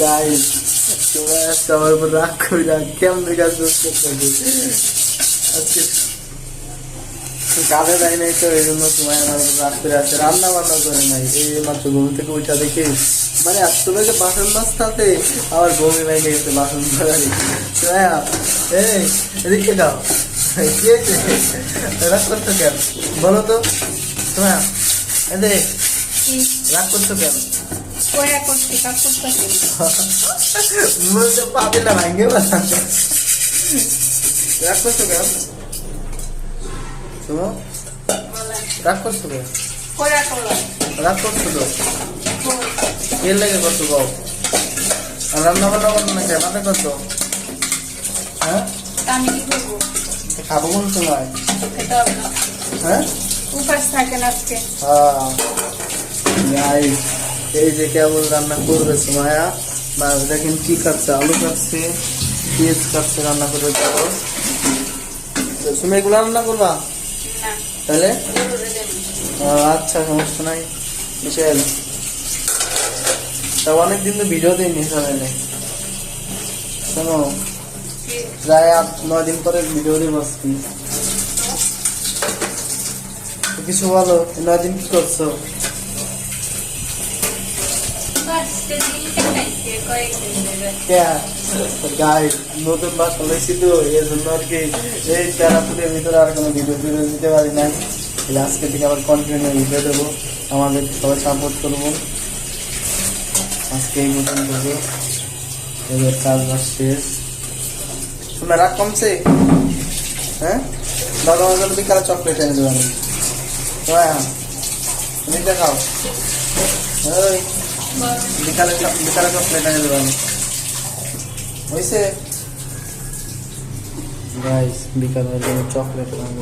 Guys তোমার আজকে আমার উপর রাগ করি না, কেমন কাজ করতেছে আজকে কাজে যাই নাই তো, এই জন্য তোমার আমার উপর রাগ করে আছে। রান্না বান্না করে নাই, এই মাত্র ঘুম থেকে উঠা দেখে মানে তোমার যে বাসন মাছটাতে আমার বমি ভেঙে গেছে বাসন ধরারি এই, এদিকে দাও কি হয়েছে? রাগ করছ কেন? বলো তো। তোমার এদের রাগ করছ কেন? বলতে পাবে না ভাঙ্গে রাগ করছ কেন? শোনো রাগ করছ কেন? রাগ করছ তো? এর লেগে করছ আর রান্না বান্না করতো না কেন করতো হ্যাঁ? কি খাব কোন সময়? হ্যাঁ? উপাস থাকেন আজকে। হ্যাঁ। এই যে কেবল রান্না করবে সুমায়া মাছ দেখেন কি খাচ্ছে আলু খাচ্ছে পেঁয়াজ খাচ্ছে রান্না করে দেবো। তুমি এগুলো রান্না করবা? তাহলে? আচ্ছা সমস্যা নাই। বিশাল তা অনেকদিন তো ভিডিও দিইনি চ্যানেলে। শোনো প্রায় আট নয় দিন পরে ভিডিও দিব আজকে। কিছু বলো নয় দিন কি করছ? নতুন এর জন্য আর কি এই ভিতরে আর কোনো দিতে পারি না তাহলে আজকে আবার দেবো আমাদের সবাই সাপোর্ট করব আজকে এই দেবো এবার শেষ তোমার রাগ কমছে হ্যাঁ দাদা বিকালে চকলেট এনে দেবো আমি হ্যাঁ তুমি দেখাও ওই বিকালে বিকালে চকলেট এনে দেবো আমি হয়েছে গাইস জন্য চকলেট খাব